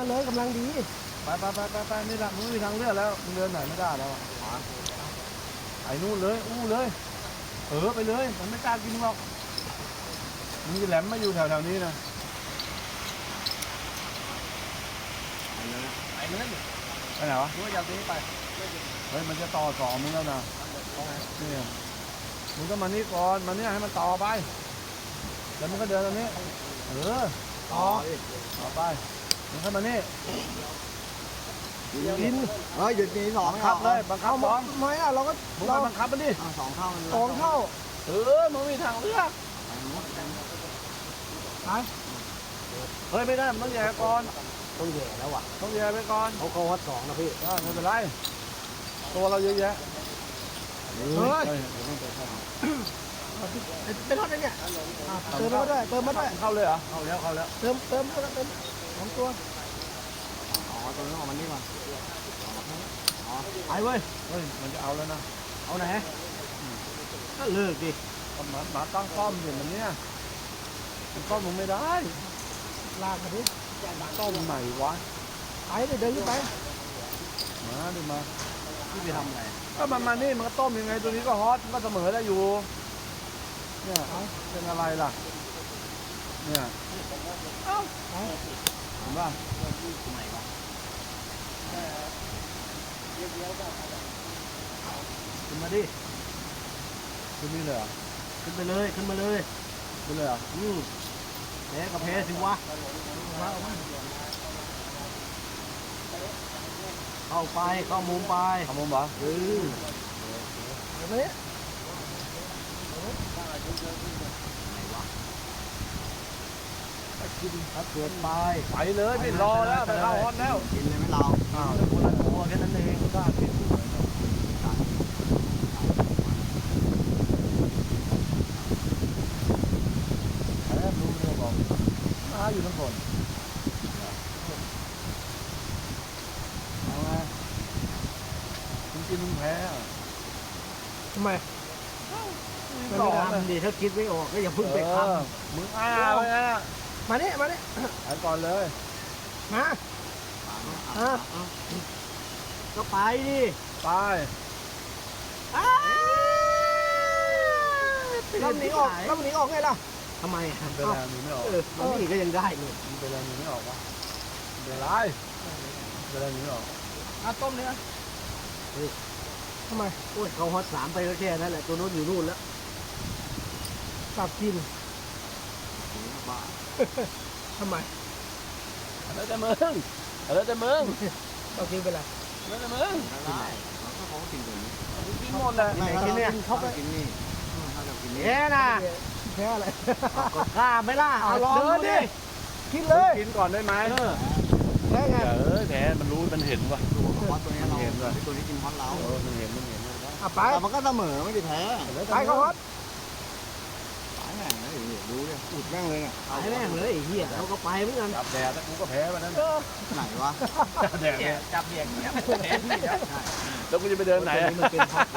มาเลยกำลังดีไปไปไปไปไปนี่ละมึงไม่มีทางเลือกแล้วมึงเดินไหนไม่ได้แล้วอะไปนู่นเลยอู้เลย เออไปเลย มันไม่กล้ากินหรอกมึงจะแหลมมาอยู่แถวๆนี้นะไปเลยไปไหนวะรู้ว่าอยากตัวนี้ไปเฮ้ยมันจะต่อสองมึงแล้วนะเนี่ยมึงก็มานี่ก่อนมาเนี่ยให้มันต่อไปแล้วมึงก็เดินตรงนี้เอออ๋อต่อไป มึงเข้ามานี่กินเฮ้ยหยุดมีสองบังคับเลยบังคับสองไม่อะเราก็มึงเราไปบังคับมันดิสองเท่ามันสองเท่าเออมึงมีทางเลือกไปเฮ้ยไม่ได้มันต้องแย่ก่อนต้องแย่แล้วอะต้องแย่ไปก่อนเขาเขาวัดสองนะพี่ได้ไม่เป็นไรตัวเราเยอะแยะเฮ้ยเฮ้ยเดี๋ยวต้องไปเข้าเป็นรถเนี่ยอะเติมมาด้วยเติมมาด้วยเข้าเลยเหรอเข้าแล้วเข้าแล้วเติมเติมเติม สองตัวอ๋อตัวนี้ออกมานี่ก่อนไปเว้ยเฮ้ยมันจะเอาแล้วนะเอาไหนก็เลิกดิเอาหมาหมาตั้งป้อมอยู่มันเนี่ยมันป้อมมึงไม่ได้ลากมาดิต้มไหนวะไปเลยเดินขึ้นไปมาดิมาพี่ไปทำอะไรก็มันมานี่มันก็ต้มยังไงตัวนี้ก็ฮอตมันก็เสมอได้อยู่เนี่ยเอ้าเป็นอะไรล่ะเนี่ยเอ้า เอ้าเห็นป่ะขึ้นมาดิคือนี่เลยเหรอขึ้นไปเลยขึ้นมาเลยคือเลยเหรออืมแพ้ก็แพ้สิวะเข้าไปเข้ามุมไปทำมุมเหรอเออเห็น ไหมถ้าเกิดไปไปเลยไม่รอแล้วไปเข้าฮอตแล้วกินเลยไหมเราอ้าวคนละตัวแค่นั้นเองก็กินแพ้รู้เรื่องบอกมาอยู่ทั้งคนเอาไงจริงๆมึงแพ้อะทำไมไม่ไม่บอกทำดิถ้าคิดไม่ออกก็อย่าเพึ่งไปทเออมึงอ้าไปนะำ มาเนี่ยมาเนี่ยไปก่อนเลยมาอะก็ไปดิไปแล้วหนีออกแล้วหนีออกไงล่ะทำไมอะมันเป็นอะไรหนีไม่ออกเออมันหนีก็ยังได้เลยมันเป็นอะไรหนีไม่ออกวะมันเป็นไรมันเป็นอะไรหนีไม่ออกอะต้มเนื้อทำไมโอ้ยเขาฮอตสามไปก็แค่นั้นแหละตัวโน้นอยู่นู่นแล้วตับกิน ทำไมแล้วแต่มึงแล้วแต่มึงตับกินไปละแล้วแต่มึงได้เขาก็เขากินตัวนี้มึงกินหมดแหละไหนกินเนี่ยเขาก็กินนี่เขาจะกินนี่แพ้นะแพ้อะไรก็กล้าไหมล่ะเอาลองดูดิกินเลยกินก่อนได้ไหมแพ้ไงเออแผลมันรู้มันเห็นว่ะดูฮอตตัวนี้เราตัวนี้กินฮอตเราเออมันเห็นมันเห็นอะไปแต่มันก็เสมอไม่ได้แพ้ไปเขาฮอตตายแม่งเลย ดูเลยอุดแม่งเลยเนี่ยไปแม่งเลยไอ้เหี้ยเราก็ไปเหมือนกันจับแดดแล้วกูก็แพ้วันนั้นไหนวะจับแดดเนี่ยจับเบียงเนี่ยแล้วกูจะไปเดินไหนตัวนี้มันเป็นฮอต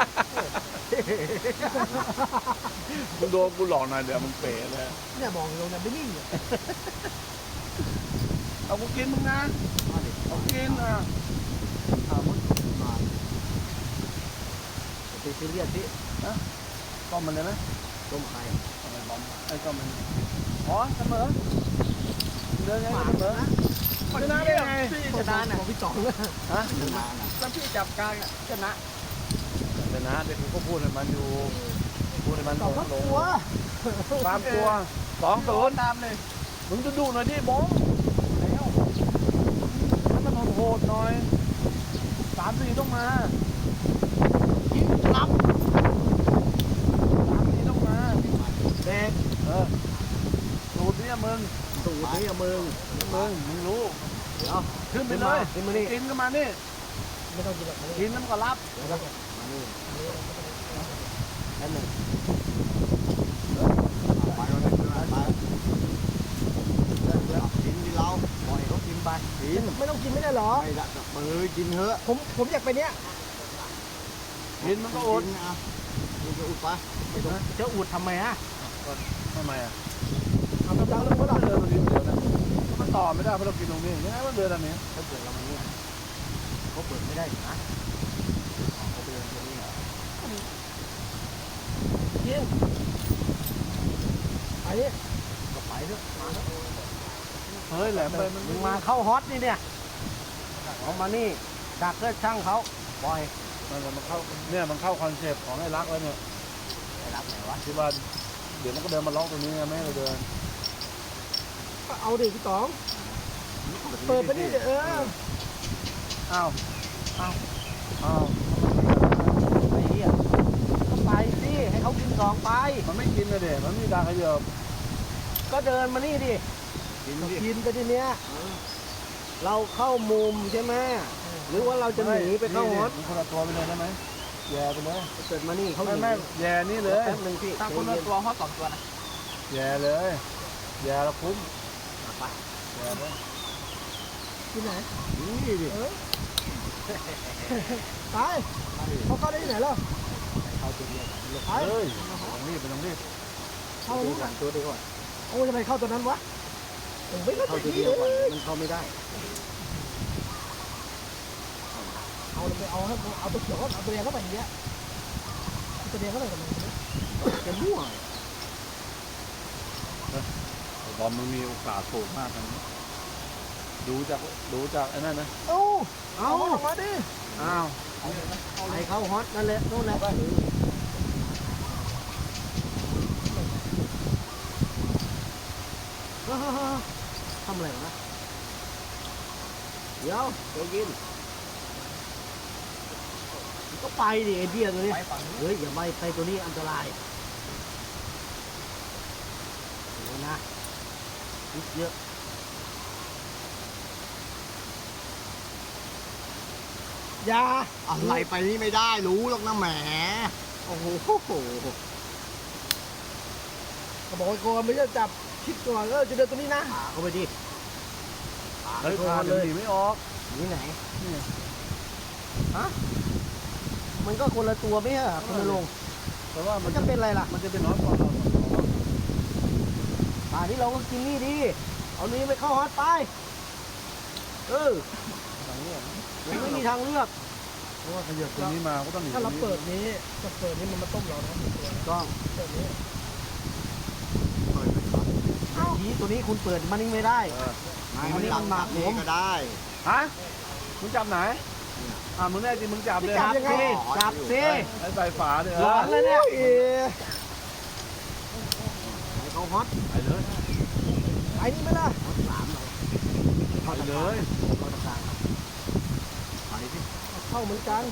มึงโดนกูหลอกหน่อยเดี๋ยวมึงเป๋เลยเนี่ยมองลงเนี่ยไม่นิ่งเนี่ยเอากูกินมึงนะเอากินอะอ่ามุดมาตีซีเรียสที่ต้มมันเลยไหมต้มไข่ต้มมันบ อมไอ้ต้มมันอ๋อเสมอเดินไงเสมอชนะได้ไงชนะน่ะของพี่จ่องฮะชนะนะแล้วพี่จับกลางอะชนะชนะเด็กกูก็พูดให้มันอยู่พูดให้มันสองลงกลัวความกลัวสองศูนย์ตามเลยมึงจะดูหน่อยดิบอมแล้วมันโหดหน่อยสามสี่ต้องมารับสามสี่ต้องมา เด็ก เออสูตรเนี่ยมึ งสูตรนี้อะมึงมึงมึงรู้เดี๋ยวขึ้นไปเลยขึ้นมานี่ กินก็มานี่ไม่ต้องกินแบบนี้กินน้ำก็รับอันหนึ่งไปวันนี้ไปกินที่เราปล่อยเขากินไปกินไม่ต้องกินไม่ได้หรอ ไม่ละมือกินเถอะผมผมอยากไปเนี้ยกินมันก็อดกินอะกินก็อุดไปจะอุดทำไมฮะทำไมอะ เอากำลังลงมาหน่อยเดินมากินเดี๋ยวนะมันต่อไม่ได้เพราะเรากินตรงนี้ยังไงมันเดินอันนี้ถ้าเปิดเรามันเนี่ยเขาเปิดไม่ได้นะเขาเปิดตัวนี้เหรอยิงไปดิก็ไปเถอะมาเถอะเฮ้ยแหลมไปมึงมาเข้าฮอตนี่เนี่ยเอามานี่ดักก็ช่างเขาปล่อยมันมันเข้าเนี่ยมันเข้าคอนเซปต์ของไอ้รักแล้วเนี่ยไปรับไหนวะที่ว่าเดี๋ยวมันก็เดินมาล็อกตรงนี้ไงไม่ให้เราเดิน ก็เอาดิพี่ต๋องเปิดไปนี่เดี๋ยวเอออ้าวอ้าวอ้าวไอ้เหี้ยก็ไปสิให้เขากินสองไป มันไม่กินเลยเด็มันไม่มีการขยับก็เดินมานี่ดิกินก็ดิกินไปทีเนี้ยเราเข้ามุมใช่ไหมหรือว่าเราจะหนีไปเข้าฮอตมันคนละตัวไปเลยได้ไหมแย่ไปเลยเกิดมานี่เขาหไม่นีไม่แย่นี่เลยแป๊บนึงพี่ตั้งคนละตัวฮอตสองตัวนะแย่เลยแย่แล้วคุ้ม ไปแย่เลยที่ไหนนี่ดิไปเขาเข้าได้ที่ไหนล่ะเข้าตัวเดียวไปเฮ้ยต้องรีบไปต้องรีบเข้าตัวตัวเดียวก่อนโอ้ยทำไมเข้าตัวนั้นวะผมไม่เข้าตัวเดียวก่อนมันเข้าไม่ได้เอาไปเอาให้เอาตัวเขียวเอาตัวแดงเข้าไปอย่างเงี้ยเอาตัวแดงเข้าไปกับมันจะมั่วบ อลมันมีโอกาสสูงมากนะดูจากดูจากไอ้นั่นนะเอาเอาออกมาดิอ้าวไปเข้าฮอตนั่นแหละนู่นแหละเฮ้ยทำอะไรวะเดี๋ยวใจเย็นก็ไปดิไอเดียตัวนี้ไปฝั่งนู้นเฮ้ยอย่าไปไปตัวนี้อันตรายเดี๋ยวนะคิด เยอะอย่าอะไรไปนี่ไม่ได้รู้หรอกนะแหม โอ้โหก็บอกว่าก่อนไม่ใช่จับคิดก่อนเออจะเดินตัวนี้นะเข้าไปดิเฮ้ยพาเดี๋ยวหนีไม่ออกนี่ไหนนี่มันก็คนละตัวไม่ใช่เหรอคุณนรงค์แต่ว่ามัมันนจะเป็นอะไรล่ะ มันจะเป็นน้อยกว่าเรา ป่านนี้เราก็กินนี่ดิเอานี้ไปเข้าฮอตไป เอออย่างนี้มันไม่มีทางเลือกเพราะว่าขยับตรงนี้มาก็ต้องหนีถ้าเราตงนี้เปิดนี้จะเปิดนี้มันมาต้มเรานะตัวต้องเปิดนี้ทีตัวนี้คุณเปิดมันนี่ไม่ได้เออไม่มันจับแบบนี้ก็ได้ ฮะมึงจับไหน อ่ามึงแน่จริงมึงจับเลยจับสิจับสิไอ้ใส่ฝาเนี่ยร้อนแล้วเนี่ยเอ๊ะไปเข้าฮอตไปเลยไอ้นี่ไหมล่ะสามเลยไปเลยเข้าตรงกางไปสิเข้าเหมือนกัน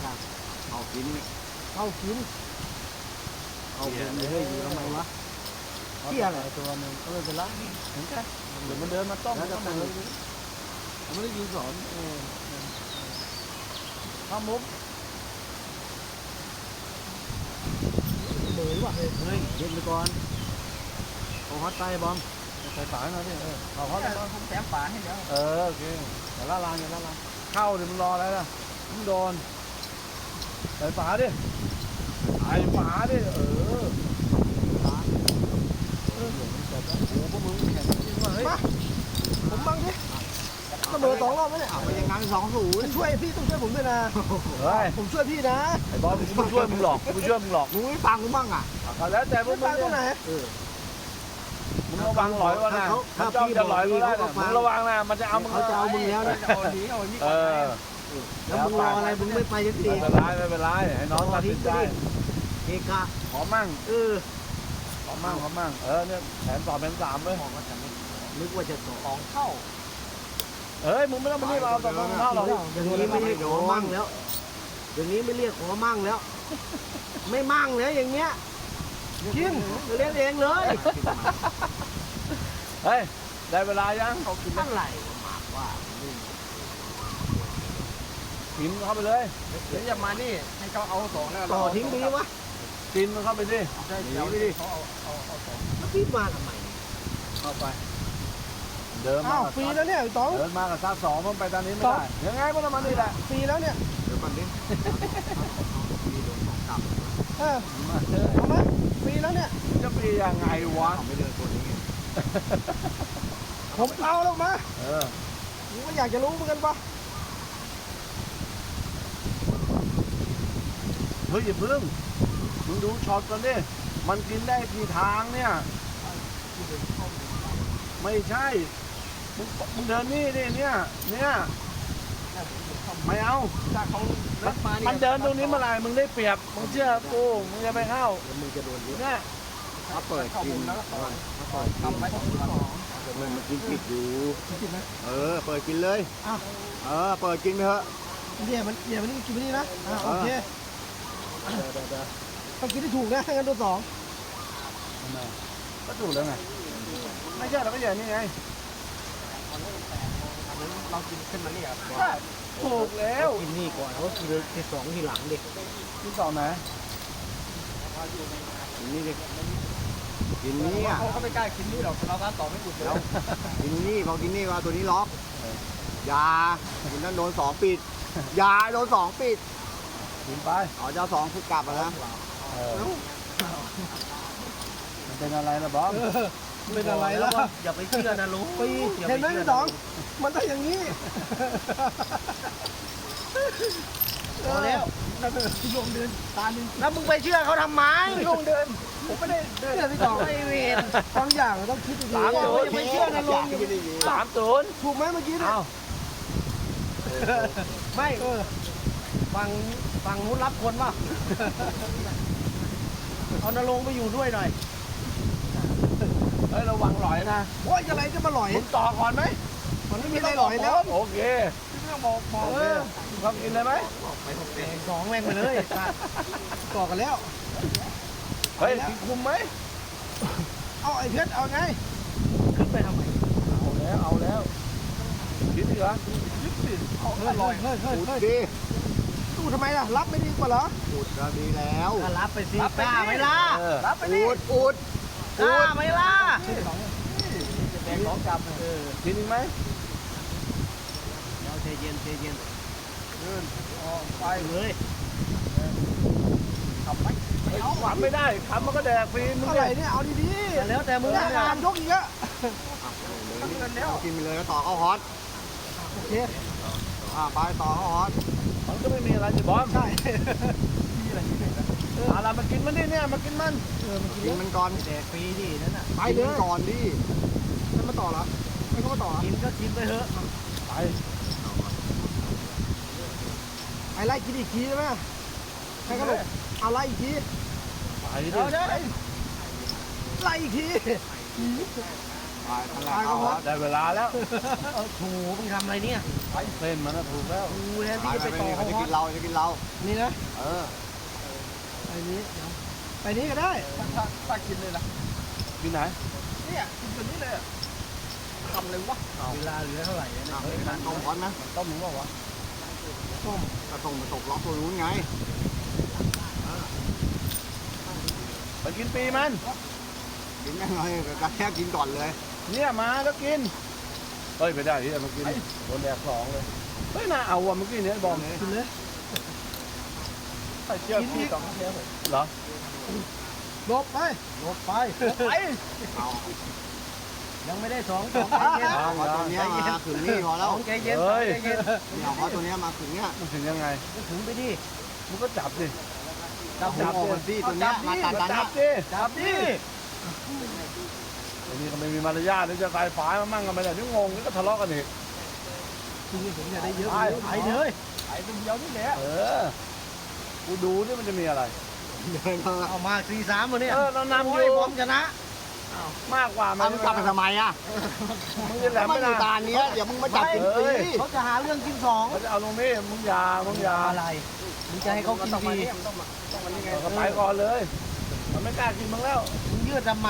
เอากินเข้ากินเอาไปเลยเฮ้ยอยู่ทำไมวะเหี้ยอะไรตัวนึงก็ไม่เป็นไรเหมือนกันเดี๋ยวมันเดินมาต้มแล้วจะต้มไปเลยผมไม่ได้ยินสอนเออข้ามุกเหมือนว่ะเฮ้ยเฮ้ยเย็นไปก่อนเอาฮอตไปบอม ใส่ฝาหน่อยดิเออเอาเขาผมแถมฝาให้แล้วเออโอเคอย่าละลานอย่าละลานเข้าดิมันรออะไรล่ะมึงโดนใส่ฝาดิใส่ฝาดิเออโอ้พวกมึงแข่งจริงว่ะเฮ้ยผมบังดิเสมอสองรอบแล้วเนี่ยเอาไปยังไงสองศูนย์ช่วยพี่ต้องช่วยผมด้วยนะเฮ้ยผมช่วยพี่นะไอ้บอลกูไม่ช่วยมึงหรอกกูไม่ช่วยมึงหรอกมึงไม่ฟังกูบ้างอะเอาแล้วแต่พวไม่กมึฟังงตรงไหนเนี่ย มึงระวังหลอยวะนะมันจ้องจะหลอยก็ได้นะมึงระวังนะมันจะเอามึงเขาจะเอามึงแล้วนะเอาหนีเอาหนีเออแล้วมึงรออะไรมึงไม่ไปสักทีไม่เป็นไรไม่เป็นไรให้น้องตัดสินใจเอกะขอมั่งเออขอมั่งขอมั่งเออเนี่ยแผนสองแผนสามเลยนึกว่าจะต่อสองเท่าเอ้ยมึงไม่ต้องมารีบเอาสองเท่าหรอกอย่างนี้ไม่เรียกขอมั่งแล้วอย่างนี้ไม่เรียกขอมั่งแล้ว ไม่มั่งแล้วอย่างเงี้ย กินเลี้ยงเองเลยเฮ้ยได้เวลายังเขากินเท่าไหร่มากว่ากินเข้าไปเลยเดี๋ยวจะมานี่ให้เขาเอาสองแล้วต่อทิ้งดีวะกินมันเข้าไปดิใช่เดี๋ยวดิเขาเอาเอาเอาสองแล้วพี่มาทำไมเข้าไปเดินมาอ้าวกับฟรีแล้วเนี่ยพี่ต๋องเดินมากับซากสองมันไปตอนนี้ไม่ได้ยังไงมันต้องมานี่แหละฟรีแล้วเนี่ยเดี๋ยวก่อนดิเออมาเถอะเอาไหมฟรี แล้วเนี่ย จะไปยังไงวะเขาไม่เดินตัวนี้โคผมเอาแล้วมาเออผมก็อยากจะรู้เหมือนกันปะเฮ้ยอย่าเพิ่งมึงดูช็อตก่อนดิมันกินได้กี่ทางเนี่ย ไม่ใช่มึงมึงเดินนี่ดิเนี่ย เนี่ยไม่เอาถ้าเขารับ มามันเดินตรงนี้เมื่อไหร่มึงได้เปรียบ มึงเชื่อกูมึงจะไปเข้าแล้วมึงจะโดนเยอะเนี่ยถ้าเปิดกินแล้วก็ทำไว้ของสองมันมันกินผิดอยู่เออ เปิดกินเลยเออ เปิดกินไปเถอะเนี่ยมันเนี่ยมันนี่กินไปนี่นะอ่าโอเคต้องกินที่ถูกนะงั้นตัวสองก็ถูกแล้วไงไม่ใช่เราก็อย่างนี้ไงเรากินขึ้นมาเนี่ย ถูกแล้วกินนี่ก่อนเขากินที่สองทีหลังดิที่สองไหนกินนี่ดิกินนี่อะเขาก็ไม่กล้ากินนี่หรอกเราบ้านต่อไม่อุดแล้วกินนี่พอกินนี่ก็เอาตัวนี้ล็อกอยาคุณนั่นโดนสองปิดอยาโดนสองปิดกินไปอ๋อเจ้าสองคือกลับมาแล้วเออมันเป็นอะไรล่ะบอม เป็นอะไรล่ะอย่าไปเชื่อนะลุงปีเห็นไหมที่สอง มันต้องอย่างนี้พอแล้วลงเดินตาหนึ่งแล้วมึงไปเชื่อเขาทำไมลงเดิน ผมไม่ได้เดินที่สองไม่เวรบางอย่างต้องคิดดีๆสามว่าศูนย์อย่าไปเชื่อนะลงสามศูนย์ถูกไหมเมื่อกี้เนี่ยเอ้าไม่เออฝั่งฝั่งนู้นรับคนป่ะเอานรงค์ไปอยู่ด้วยหน่อย เฮ้ยระวังหลอยนะโอ้ยอะไรจะมาหลอยมึงต่อก่อนไหมมันไม่มีอะไรหลอยแล้วโอเคบอกบอกเออเขากินเลยไหมสองแม่งไปเลยต่อกันแล้วเฮ้ยกินคุมไหมเอาไอ้เพชรเอาไงขึ้นไปทำไมเอาแล้วเอาแล้วคิดดิเหรอเฮ้ยเฮ้ยเฮ้ยเฮ้ยอุดเฮ้ยดิตู้ทำไมล่ะรับไม่ดีกว่าเหรออุดก็ดีแล้วก็รับไปสิกล้าไหมล่ะเออรับไปดิอุดอุด กล้าไหมล่ะแดงของกลับเออกินอีกไหมเดี๋ยวเทเย็นเทเย็นไปเลยทำไหมขวานไม่ได้ขำมันก็แดกฟรีมึงอะไรเนี่ยเนี่ยเอาดีแต่แล้วแต่ๆมึมึงงนะอาการยกอีกอะกินไปเลยแล้วต่อเข้าฮอตโอเคอ่าไปต่อเข้าฮอตมันก็ไม่มีอะไรสิบอมใช่ เอาละมากินมันดิเนี่ยมากินมันเออมันกินกินแล้วมันก่อนแดกฟรีดินั่นน่ะไปกินเลมันยก่อนดิมันมาต่อเหรอไม่ก็มาต่อกินก็กินไปเถอะไปไอ้ไล่กินอีกทีใช่ไหมใครก็หลบเอาไล่อีกทีไปดิเอาเด้อไล่อีกทีไปนั่นแหละเข้าฮอตได้เวลาแล้วโอ้โหมึงทำอะไรเนี่ยเส้นมันน่ะถูกแล้ว กูแทนไปที่จะไปไปไปต่อเขาเขาจะจะกิกินนเราเราจะกินเรานี่นะ เออ ไปนี้ไปนี้ก็ได้ถ้าถ้ากินเลยนะกินไหนเนี่ยกินตัวนี้เลยทำเลยวะเวลาเหลือเท่าไหร่เนี่ยเอาเลยมันต้มฮอตนะต้มมึงบอกว่าต้มก็ต้มไปตกล็อกตัวนู้นไงไปกินปีมัน กินยังไงก็แค่กินก่อนเลย เนี่ยมาแล้วกิน เฮ้ยไปได้ที่มากินโดนแดกสองเลย เฮ้ยน่าเอาว่ะเมื่อกี้เนี่ยบอมกินเลยใส่เชือกพี่สองเชือกเหรอหลบไปลบไปไปยังไม่ได้สองสองใจเย็นเอาเอาตัวเนี้ยมาขึงนี่พอแล้วองใจเย็นเฮ้ยใจเย็นเนี่ยเอาตัวเนี้ยมาขึงเนี่ยมันถึงยังไงถึงไปดิมึงก็จับดิจับหัวออกมันดิ ตัวเนี้ยมาตัดกันจับดิจับดิไอ้นี่ก็ไม่มีมารยาทนี่จะใส่ฝายมามั่งกันไปเลยนี่งงนี่ก็ทะเลาะกันอีกทีนี้ผมอยากได้เยอะไปไปเลยไอ้ตัวเดียวนี่แหละเออ กูดูนี่มันจะมีอะไรเดินมาเอามาสี่สามวันนี้เออเรานำอโอ้ยยู่ผมชนะมากกว่าเอามึงกลับไปทำไมอะมึงจะแหลมมัไม่นอได้ยู่ตาเนี้ยเดี๋ยวมึงมาจับกินฟรีเขาจะหาเรื่องกินสองเขาจะเอาลงนี่มึงอยามึงอยาอะไรมึงจะให้เขากินฟรีเราก็ไปก่อนเลย มันไม่กล้ากินมึงแล้ว มึงยืดทำไม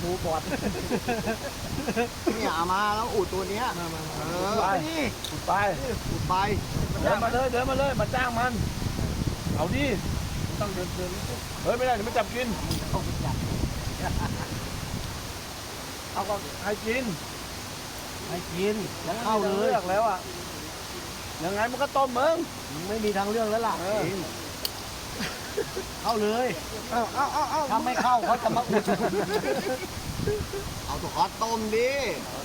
หมูบอดเนี่ยเอามาแล้วอุดตัวเนี้ยเออไป ไปดิไปอุดไป เดินมาเลยเดินมาเลยมาจ้างมัน เอาดิต้องเดินเดินเฮ้ยไม่ได้เดี๋ยวไม่จับกินเอาก็ให้กินให้กินแล้วเข้าเลลืยอกแล้วอะยังไงมันก็ต้มมึงมึงไม่มีทางเลือกแล้วล่ะเออเข้าเลยเอาเอาเอาเอาถ้าไม่เข้าเขาจะมาอุดเอาตัวคอสต้มดิ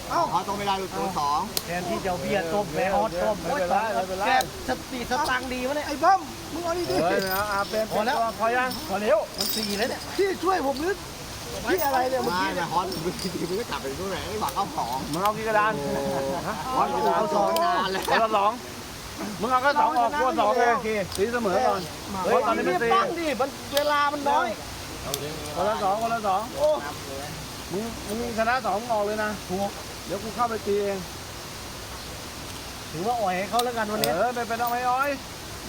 เอาคอสต้มไม่ได้ดูตัวสองแทนที่จะเอาเบียร์ต้มแม่ฮอตต้มไม่เป็นไรไม่เป็นไรแก สติสตังค์ดีวะเนี่ยไอ้บ้อมมึงเอาดีดิเฮ้ยนะอาเป็นพอแล้วพอยังพอเร็วมันสี่แล้วเนี่ยพี่ช่วยผมนึกพี่อะไรเนี่ยเมื่อมากี้เนี่ยคอสมึงทีมึงก็จับไปดูไหนไอ้หวังเอาสองมึงเอากี่กระดานคอสมึงเอาสองนานแล้วคนละสองมึงเอาก็สองออกกูสองเลยโอเคตีเสมอก่อนเฮ้ยตอนนี้มันตั้งดิมันเวลามันน้อยคนละสองคนละสองโอ้มึงมึงมีชนะสองมึงออกเลยนะถูกเดี๋ยวกูเข้าไปตีเอง ถือว่าอ่อยให้เขาแล้วกันวันนี้ เออไม่เป็นเอาไอ้อ้อย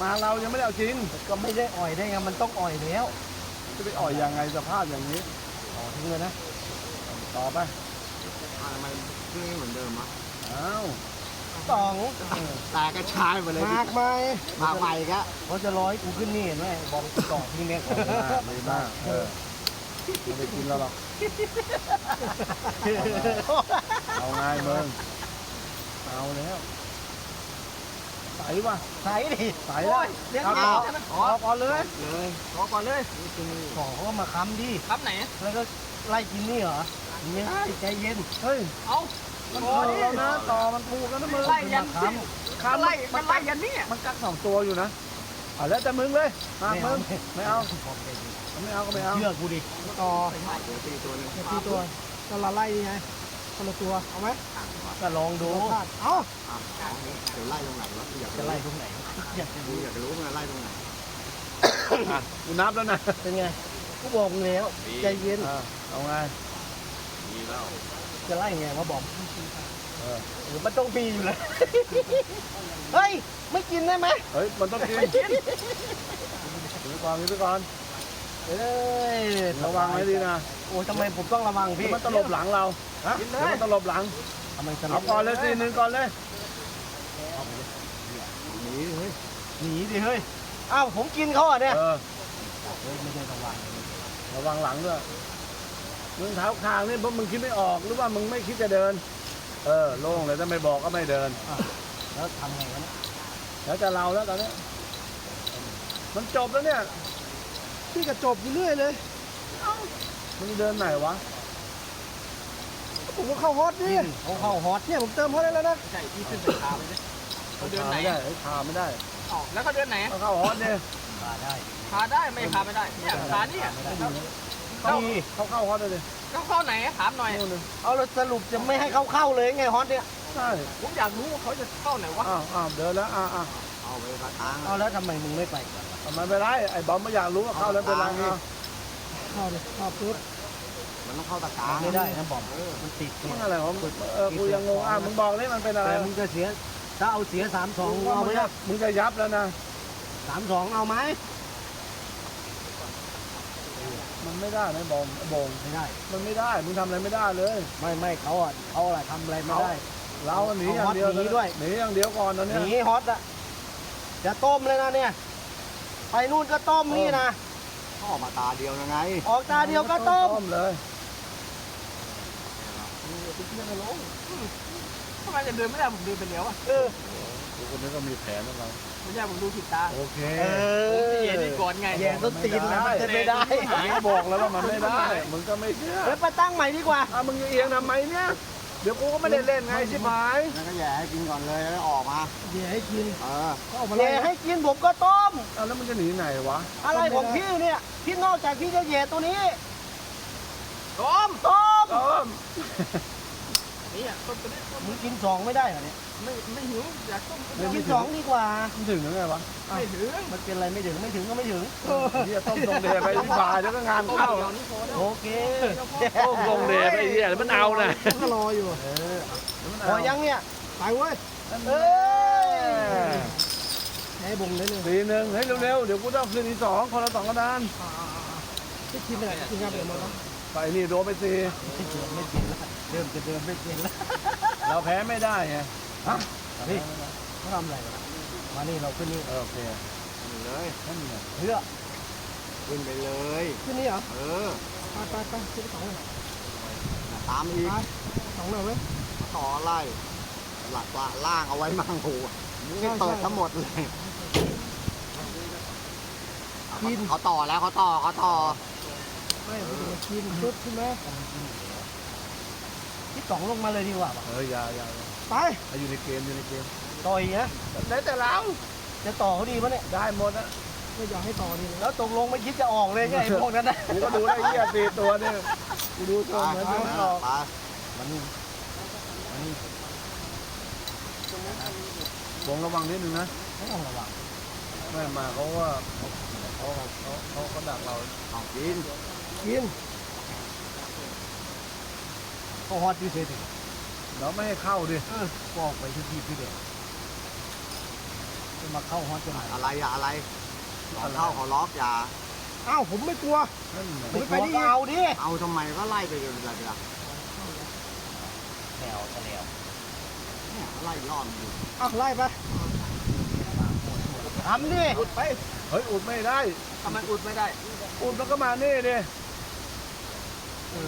มาเรายังไม่ได้เอาจริง ก็ไม่ได้อ่อยได้ไง มันต้องอ่อยแล้ว จะไปอ่อยยังไงสภาพอย่างนี้ ต่อทิ้งเลยนะ ต่อไปทำไมเครื่องไม่เหมือนเดิมอะอ้าวสองแต่กระชายหมดเลยมากไหมมาใหม่ก็เขาจะร้อยกูขึ้นนี่เห็นไหมบอกต่อทิ้งแม่ก่อนดีมากดีมากเออไม่ได้กินแล้วหรอกเอาไงมึงเอาแล้ว ใส่ว่ะใส่ดิใส่แล้วเรียกเอาต่ต่ออเอาก่อนเลยเลยขอก่อนเลยขอเขาก็มาค้ำดิครับไหน แล้วก็ไล่กินนี่เหรอไม่ได้ใจเย็นเฮ้ยเอามันถูกแล้วนะต่อมันถูกแล้วนะมึงไล่ยันมาค้ข้ามไล่มันไล่ยันนี่มันกักสองตัวอยู่นะเอาแล้วแต่มึงเลยำมามึงไม่เอาไม่เอาก็ไม่เอาเชื่อกูดิต่อเดี๋ยวตีตัวหนึงเนี่ยพี่ตัวก็ละไล่ไง คนละตัว เอาไหมก็ลองดูพลาดเอ้าอะสองนี้เดี๋ยวไล่ตรงไหนวะอยากจะไล่ตรงไหนอยากจะรู้รู้อยากจะรู้ว่าไล่ตรงไหนอะกูนับแล้วนะเป็นไงกูบอกมึงแล้วใจเย็นอะเอาไงจะไล่ไงมาบอกเออหรือมันต้องมีอยู่แล้วเฮ้ย ไม่กินได้ไหมเฮ้ยมันต้องกินถือก่อนถือก่อนเอ้ยระวังไว้ดีนะ โอ้ยทำไมผมต้องระวังเดี๋ยพี่วมันตลบหลังเราฮะเดี๋ยวมันตลบหลังทำไมสลเอาบก่อนเลยสิหนึ่งก่อนเลยหนีเฮ้ยหนีดิเฮ้ยอ้าวผมกินเขาอะเนี่ยเออเฮ้ยไม่ใช่ระวังระวังหลังด้วยมึงเท้าคางนี่เพราะมึงคิดไม่ออกหรือว่ามึงไม่คิดจะเดิน เออโล่งเลยถ้าไม่บอกก็ไม่เดินแล้วทำไงวะเนี่ยแล้วแต่เราแล้วตอนนี้มันจบแล้วเนี่ยพี่กระจบอยู่เรื่อยเลย มึงเดินไหนวะ ผมก็เข้าฮอตดิกินเขาเข้าฮอตเนี่ยผมเติมฮอตได้แล้วนะใช่ที่ขึ้นไปขาไปเลยเขาเดินไหนไม่ได้เอ้ยขาไม่ได้อ๋อแล้วเขาเดินไหนเอาเข้าฮอตเนี่ยมาได้ขาได้ไม่ขาไม่ได้เนี่ยขานี่เข้าเข้าเข้าฮอตเลยดิเขาเข้าไหนถามหน่อยนู่นเลยเอาแล้วสรุปจะไม่ให้เขาเข้าเลยไงฮอตเนี่ยใช่ผมอยากรู้ว่าเขาจะเข้าไหนวะอ้าวอ้าวเดินแล้วอ้าวอ้าวเอาไปกระทางเอาแล้วทำไมมึงไม่ไปก่อนวะทำไมไม่ได้ไอ้บอมไม่อยากรู้ว่าเข้าแล้วเป็นไรไง เข้าดิเข้าปุ๊บมันต้องเข้าตะกร้างไม่ได้นะบอมมันติดมึเนี่งยอะไรของมึงเออกูยังงงอะมึงบอกเลยมันเป็นอะไรแต่มึงจะเสียถ้าเอาเสียสามสองว่าเอามึไหมงจะล่ะมึงจะยับแล้วนะสามสองเอาไหมมันไม่ได้นะบอมบงไม่ได้ มันไม่ได้มึงทำอะไรไม่ได้เลย ไม่ไม่เขาอะเขาอะไรทำอะไรไม่ได้เราหนีอย่างเดียวเอาฮอตหนีด้วยหนีอย่างเดียวก่อนตอนหเนี้ยนีฮอตอะจะต้มเลยนะเนี่ยไปนู่นก็ต้มนี่นะเขา ออกมาตาเดียวยังไงออกตาเดียวก็ต้มต้มเลยทำไมจะเดินไม่ได้ผมเดินไปแล้วอะเออกูคนนี้ก็มีแผนของเราไม่ใช่ผมดูผิดตา โอเคเอผมอจะเย็นนี่ก่อนไงแย่ต้นตีนนะมันจะไม่ได้มึงก็บอกแล้วว่ามันไม่ได้ มึงก็ไม่เชื่อเดี๋ยวไปตั้งใหม่ดีกว่าอะมึงจะเอียงทำไมเนี่ยเดี๋ยวกูก็ไม่ได้เล่นไงชิบหายนั่นก็แย่ให้กินก่อนเลยแล้วออกมาเดี๋ยวให้กินเออเขาออกมาแย่ไล่ให้กินผมก็ต้มอะแล้วมันจะหนีไหนวะ อะไรของพี่เนี่ยพี่นอกจากพี่จะแย่ตัวนี้ต้มต้มต้ม นี่อะต้มตัวนี้ต้มมึงกินสองไม่ได้เหรอเนี่ยไม่ไม่หิวอยากต้มกินสองดีกว่า มันถึงยังไงวะไม่ถึงมันเป็นอะไรไม่ถึงไม่ถึงก็ไม่ถึงเฮียต้มตรงเดชไปที่บ่ายแล้วก็งานต้มเข้าเดี๋ยวนี้พอแล้วโอเคต้มตรงเดชไปเฮียแล้วมันเอานะผมก็รออยู่เออพอยังเนี่ยไปเว้ยเอ้ยให้บงเลยเลยสีหนึ่งเฮ้ยเร็วๆเดี๋ยวกูต้องคืนที่สองคนละสองกระดานพี่กินไปไหนกินข้าวเปลี่ยนมาครับไปนี่โดนไปสี่ไม่เดินไม่เป็นแล้ว เดินจะเดินไม่เป็นแล้วเราแพ้ไม่ได้ไงฮะนี่เขาทำอะไรกันมานี่เราขึ้นนี่เออโอเคขึ้นเลยนั่นไงเพื่อขึ้นไปเลยขึ้นนี่เหรอเออไปไปไปขึ้นไปสองเลยตามอีกสองเลยเว้ยต่อไล่หลักละล่างเอาไว้มั่งโหมึงให้เปิดทั้งหมดเลยเขาต่อแล้วเขาต่อเขาต่อไม่ผมจะกินชุดใช่ไหม สองลงมาเลยดีกว่าว่ะเอออย่าอย่าอย่าไปเอาอยู่ในเกมอยู่ในเกมต่อยนะได้แต่เราจะต่อเขาดีปะเนี่ยได้หมดนะไม่อยากให้ต่อนี่เลยแล้วตกลงไม่คิดจะออกเลยไงไอ้พวกนั้นนะกูก็ดูได้เหี้ยสี่ตัวเนี่ยกูดูทรงไปแล้วไปไม่ออกไปมันนี่มันนี่วงระวังนิดนึงนะไม่ต้องระวังแม่มาเขาว่าเขาเขาเขาเขาเขาดักเราเอากินกิน เขาฮอตที่เศษเราไม่ให้เข้าดิเออก็ออกไปที่ที่ที่เดียวจะมาเข้าฮอตจะไหนอะไรอะอะไรขอเข้าขอล็อกอย่าอ้าวผมไม่กลัวนั่นไงไม่ไปดิก็เอาดิเอาทำไมก็ไล่ไปเดี๋ยวเดี๋ยวเดี๋ยวแถวแถวเนี่ยไล่ยอดมันอยู่อ้าวไล่ไปทำดิอุดไปเฮ้ยอุดไม่ได้ทำไมอุดไม่ได้อุดมันก็มานี่ดิ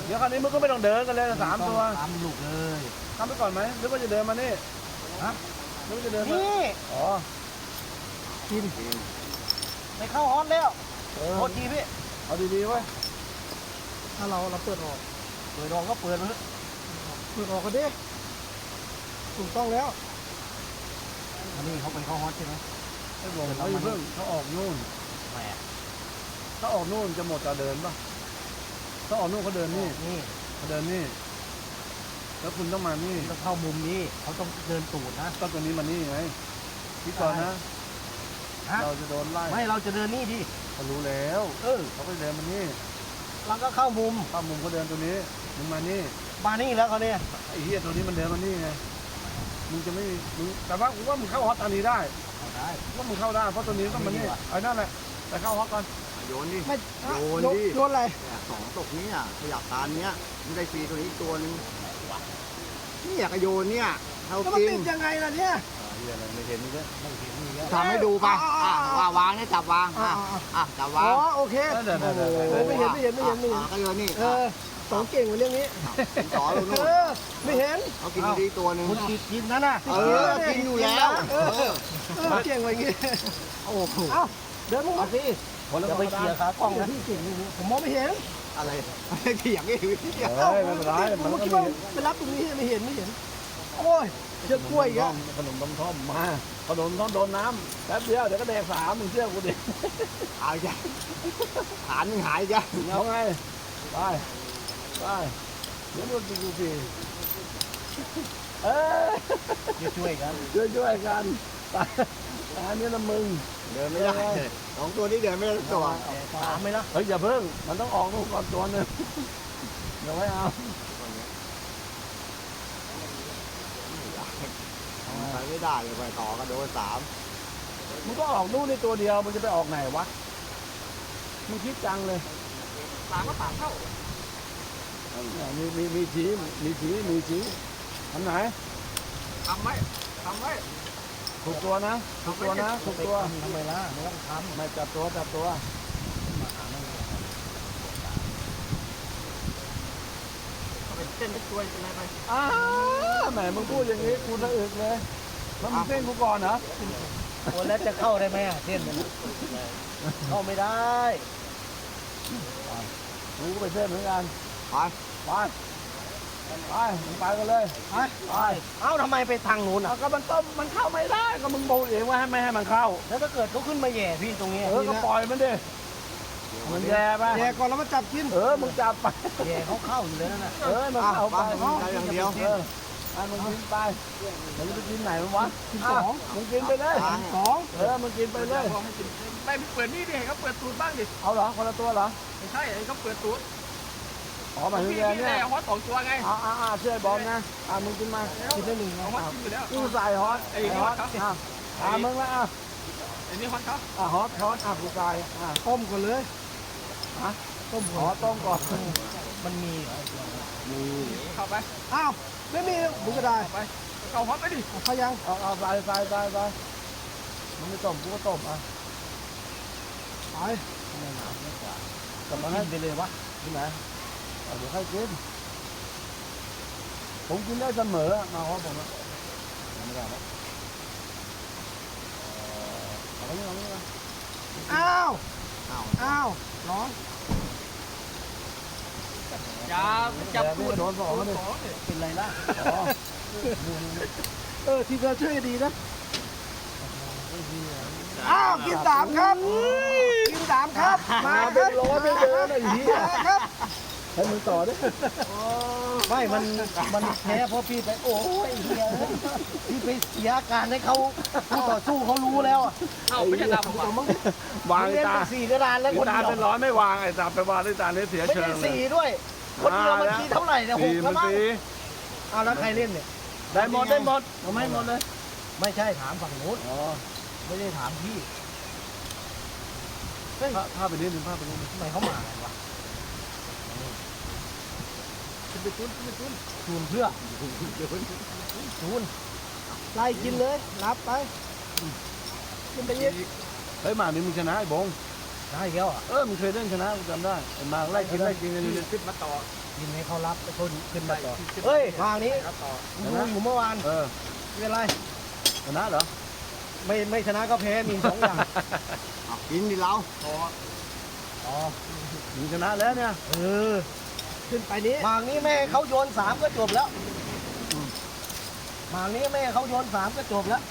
เดี๋ยวคราวนี้มึงก็ไม่ต้องเดินกันเลยนะสามตัวสามลูกเลยทำไปก่อนไหมหรือว่าจะเดินมานี่ฮะหรือว่าจะเดินมานี่ อ๋อกินไม่เข้าฮอตแล้วเออโทษทีพี่ เอาดีๆไว้ยถ้าเราเราเปิดออก เปิดรองก็เปิดมาเถอะเปิดออกก็ดิถูกต้องแล้วอันนี้เขาไปเข้าฮอตใช่ไหมไอ้บอกเขาอย่าเพิ่งเขาออกนู่นแหมถ้าออกนู่นจะหมดจะเดินปะ ถ้าออกนู่นเขาเดินนี่นี่เขาเดินนี่ แล้วคุณต้องมานี่ ต้องเข้ามุมนี้เขาต้องเดินตูดนะ ก็ตัวนี้มานี่ไงคิดก่อนนะ ฮะเราจะโดนไล่ไม่เราจะเดินนี่ดิเขารู้แล้ว เออเขาก็เดินมานี่เราก็เข้ามุมข้ามมุมเขาเดินตัวนี้มึงมานี่มานี่แล้วเขาเนี่ยไอ้เหี้ยตัวนี้มันเดินมานี่ไงมึงจะไม่มึงแต่ว่ากูว่ามึงเข้าฮอตตอนนี้ได้เอาได้ว่ามึงเข้าได้เพราะตัวนี้ต้องมานี่ไอ้นั่นแหละแต่เข้าฮอตก่อน โยนดิไม่อะโยนโยนดิโยนอะไรเนี่ยสองตกนี้อะขยับตานเนี้ยมันได้ฟรีตัวนี้อีกตัวหนึงนี่อยากโยนเนี่ยเท่าแล้วมันกิตินดยังไงล่ะเนี่ยเหี้ยอะไรไม่เห็นนี่เลยไม่เห็นนี่แล้วทำให้ดูไปอ่าอะอ่าอ่าว่าวางเนี่ยจับวางอ่าอะอ่าอ่าอะจับอ๋วาองโอเคเดี๋ยวเดี๋ยวเดี๋ยวโอ้ไม่เห็นไม่เห็นไม่เห็นไม่เห็นอะก็โยนนี่เออสองเก่งกว่าเรื่องนี้ผมสอนเราเอนู่นอไม่เห็นเขากินดีตัวหนึงคุณติดกินนั่นน่ะเออกินอยู่แล้วเออเออเก่งกว่าอย่างงี้โอ้โหเอ้าเดินมึงเอามาสิ คนละจะไปเคลียร์ขากล้องนะพี่เก่งนี่ผมมองไม่เห็นอะไรเถียงอีกเฮ้ยไม่เป็นไรมันผก็มคิดมีว่าไปรับตรงนี้ไม่เห็นไม่เห็น โอ้ยเจอกล้วยอีกต้อะมขนมต้มท่อมมาขนมต้องโดนน้ำแป๊บเดียวเดี๋ยวก็แดกสามมึงเชื่อกูดิเอาจ้ะฐานมึงหายจ้ะเอาไงไปไปเดี๋ยวมันจะกูสิเอ้ยจะช่วยกันช่วยช่วยกันไป อันนี้ละมึงเดินไม่ได้สองตัวนี้เดินไม่ได้ตัวตามไหมนะเฮ้ยอย่าเพิ่ง มันต้องออกลูกก่อนตัวหนึงเดี๋ยวไว้เอาไปไม่ได้เลยไปต่อก็โดนสามมึงก็ออกนู่นในตัวเดียวมึงจะไปออกไหนวะมึงคิดจังเลยปากก็ปากเข้ามีมีมีชี้มีชี้มีชี้ทำไหนทำไว้ทำไว้ ถูกตัวนะถูกตัวนะถูกตัวทำไมล่ะไม่ต้องทำไม่จับตัวจับตัวเอาไปเต้นไปช่วยเป็นไรไปอ้าแหมมึงพูดอย่างนี้กูสะอึกเลยแล้วมึงเส้นกูก่อนเหรอโอ้แล้วจะเข้าได้ไหมอะเส้นมันเข้าไม่ได้กูก็ไปเส้นเหมือนกันไปไป ไปมึงไปกันเลยไปไปเอ้าทำไมไปทางนู้นอะเอาก็มันต้มมันเข้าไม่ได้ก็มึงบอกเองว่าให้ไม่ให้มันเข้า แล้วถ้าเกิดเขาขึ้นมาแย่พี่ตรงนี้เออก็ปล่อยมันดิมันแย่ไปแย่ก่อนแล้วมาจับกินเออมึงจับไปแย่เขาเข้าอยู่แล้วนั่นน่ะเออมันเอาเข้าไปไปได้อย่างเดียวเออให้มึงกินไปมึงจะไปกินไหนมันวะกินสองะมึงกินไปเลยสองเออมึงกินไปเลยบอกให้กินไม่เปิดนี่ดิให้เขาเปิดตูดบ้างดิเอาเหรอคนละตัวเหรอไม่ใช่ให้เขาเปิดตูด อ๋อหมายถึงพี่แกพี่เนี่ยได้ฮอตสองตัวไงอ่าอ่าอ่าช่วยบอมนะอ่ามึงกินมากินได้หนึ่งเอาฮอตกินอยู่แล้วกูใส่ฮอตไอ้ฮอตฮอตอะอ่ามึงละอะไอ้นี่ฮอตเขาอะฮอตฮอตอะกูใส่อะต้มก่อนเลยต้มขอต้มก่อนมันมีเหรอเข้าไปอ้าวไม่มีผมก็ได้เข้าไปเข้าฮอตไปดิเอาพยังเอาเอาใส่ใส่ใส่ใส่มึงไม่ต้มกูก็ต้มอะไปกลับมาให้ไปเลยวะที่ไหน เอาเดี๋ยวให้กิน ผมกินได้เสมอมาฮอตผมอะไม่ได้แล้วเอาไปนี่เอาไปนี่มาอ้าวเอาอ้าวร้อนเอย่าจับพูดโดนบอกเขาดิเป็นไรล่ะอ๋อเออทีมงานช่วยกันดีนะอ้าวกินสามครับกินสามครับ มาครับร้อนไม่เยอะเลยทีครับ ให้มึงต่อดิไม่มันมันแพ้เพราะพี่ไปโอ้ยเฮียพี่ไปเสียอาการให้เขาผู้ต่อสู้เขารู้แล้วอะเอ้าไม่ใช่ดำหรอมึงวางเล่นตาไปสี่กระดานแล้วคนตาเดียวเป็นร้อยไม่วางไอ้ตาไปวางด้วยตาเนี่ยเสียไม่เชิได้งเลยสี่ด้วย คนเดียวเมื่อกี้เท่าไหร่เนี่ยหสี่กมัแล้วนมั้งสี่เอาแล้วใครเล่นเนี่ยได้หมดได้หมดเอาไม่หมดเลย ไม่ใช่ถามฝั่งนู้นอ๋อไม่ได้ถามพี่ภาพภาพไปนิดนึงภาพไปนิดนึงทำไมเขามากันวะ ขึ้นไปตุ้นขึ้นไปตุ้นจูนเพื่อจูนไล่กินเลยรับไปกินไปเยอะเฮ้ยหมานี่มึงชนะไอ้บงได้อีกแล้วอะเออมึงเคยเล่นชนะกูจำได้ไอ้หมาไล่กินไล่กินกันอยู่ขึ้นมาต่อยินให้เขารับไปคนขึ้นมาต่อเฮ้ยทางนี้ครับต่อกูดูอยู่เมื่อวานเออไม่เป็นไรชนะเหรอไม่ไม่ชนะก็แพ้มีสองอย่างเอากินดิเราอ๋อมึงชนะแล้วเนี่ยเออ ขึ้นไปนี้มางนี้แม่ให้เขาโยนสามก็จบแล้วมางนี้แม่ให้เขาโยนสามก็จบแล้ว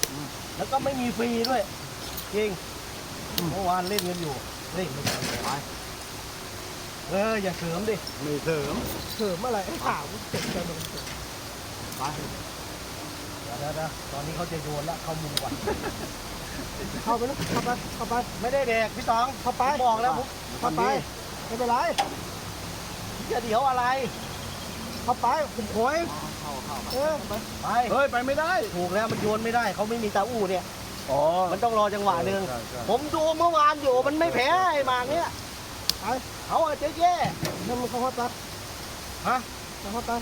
แล้วก็ไม่มีฟรีด้วย จริงเมื่อวานเล่นกันอยู่เล่นไม่ได้ไปเอออย่าเสริมดิไม่เสริมเสริมอะไรให้ข่าวเจ็บใจมันไปเดี๋ยวเดี๋ยวเดี๋ยวตอนนี้เขาจะโยนแล้วเข้ามุมก่อนเข้าไปนะเข้าไปเข้าไปไม่ได้แดกพี่ตองเข้าไปผมบอกแล้วผมเข้าไปไม่เป็นไร จะเดี๋ยวอะไร เข้าไปผมโอยเข้าเข้าไปเออไปไปเฮ้ยไปไม่ได้ ถูกแล้วมันโยนไม่ได้เขาไม่มีตาอู้เนี่ยอ๋อมันต้องรอจังหวะหนึ่งใช่ใช่ผมดูเมื่อวานอยู่มันไม่แพ้ไอ้หมากเนี่ยไปเขาอาจจะแย่นั่นมันเข้าฮอตไปฮะเข้าฮอตไป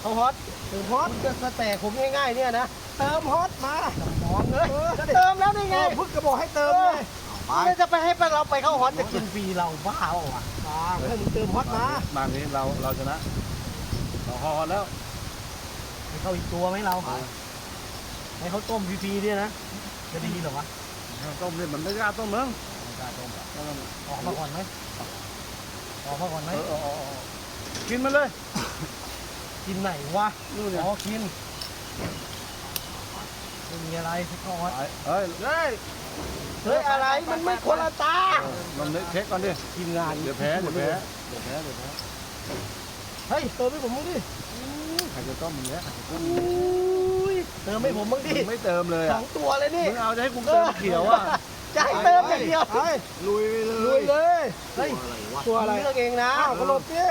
เขาฮอตเติมฮอตจะสแต็กผมง่ายๆเนี่ยนะเติมฮอตมาหมองเลยเออจะเติมแล้วได้ไงไงพึกก็บอกให้เติมไง ไปไม่จะไปให้เราไปเข้าฮอตจะกินฟรีเราบ้าเปล่าวะมาให้มึงเติมฮอตมามานี้เราเราชนะเราฮอดแล้วให้เขาอีกตัวไหมเราให้เขาต้มฟรีๆเนี่ยนะจะดีเหรอวะต้มเนี่ยมันไม่กล้าต้มมึงไม่กล้าต้มหรอกออกมาก่อนไหมออกมาก่อนไหมเออเออเออเออกินมันเลย กินไหนวะนู่นเนี่ยอ๋อกินไม่มีอะไรที่เข้าฮอตไปเฮ้ย เฮ้ยเฮ้ยอะไรมันไม่คนละตา มันเช็คก่อนดิทีมงานเดี๋ยวแพ้เดี๋ยวแพ้เดี๋ยวแพ้เดี๋ยวแพ้เฮ้ยเติมให้ผมบ้างดิใครจะต้มมึงเนี่ยอุ้ยเติมให้ผมบ้างดิมึงไม่เติมเลยสอะองตัวเลยนี่มึงเอาจะให้กูเติมเขียวอะจะให้เติมอย่างเดียวไปลุยไปเลลุยยเลยเฮ้ยตัวอะไรวะตัวอะไรคุณเลือกเองนะอ้าวกระโดดดิ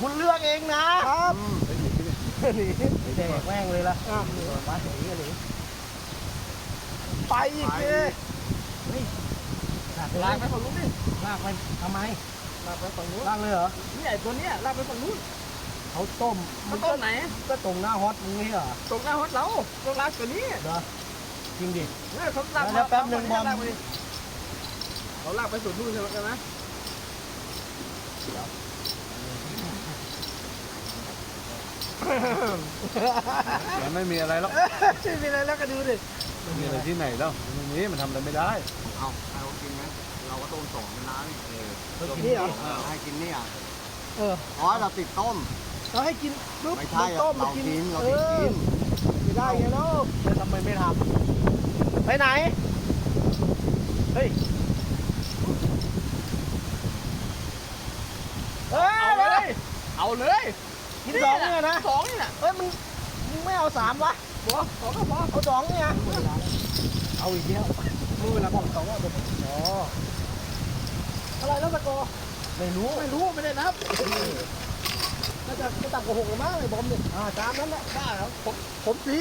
คุณเลือกเองนะครับอืมหนีไม่แดกแม่งเลยล่ะอะมาหนีกันหนีไปอีก ดิลากลาลากกไปฝั่งนู้นดิลากไปทำไมมาไปฝั่งนู้นลากเลยเหรอเนี่ยไอ้ตัวเนี้ยลากไปฝั่งนู้นเขาต้มมันต้นไหน ก็ตรงหน้าฮอตมึงนี่เหรอตรงหน้าฮอตเราตรงลากตัวนี้เหรอจริงดิเนี่ยเขาลากแล้วแป๊บหนึ่งบอมลากไปดิเขาลากไปสุดนู่นใช่ไหมกันนะมันไม่มีอะไรหรอกไม่มีอะไรแล้วก็ดูดิไม่มีอะไรที่ไหนแล้วมันนี้มันทำอะไรไม่ได้เอาให้เขากินไหมเราก็ต้มสองเป็นน้ำนี่เออก็กินนี่เหรอ เออให้กินเนี่ยเอออ๋อเราติดต้ม เราให้กินปุ๊บไม่ใช่มันอะต้มมัเรานกินกินเราเอติดอกินไม่ได้ไงเนาะแล้วทำไมไม่ทำไปไหน เฮ้ย เฮ้ยเอาเลยเอาเลยกินสองเนี่ยนะสองนี่น่ะเฮ้ยมึงมึงไม่เอาสามวะ บัวสองก็พอเอาสองเนี่ยเอาอีกแล้วมือเวลาบอกสองว่าเป็นอ๋ออะไรแล้วตะโกไม่รู้ไม่รู้ไม่ได้นับน่าจะไม่ต่ำกว่าหกหรือมั้งไอ้บอมเนี่ยอ่าตามนั้นแหละบ้าแล้วผมผมสี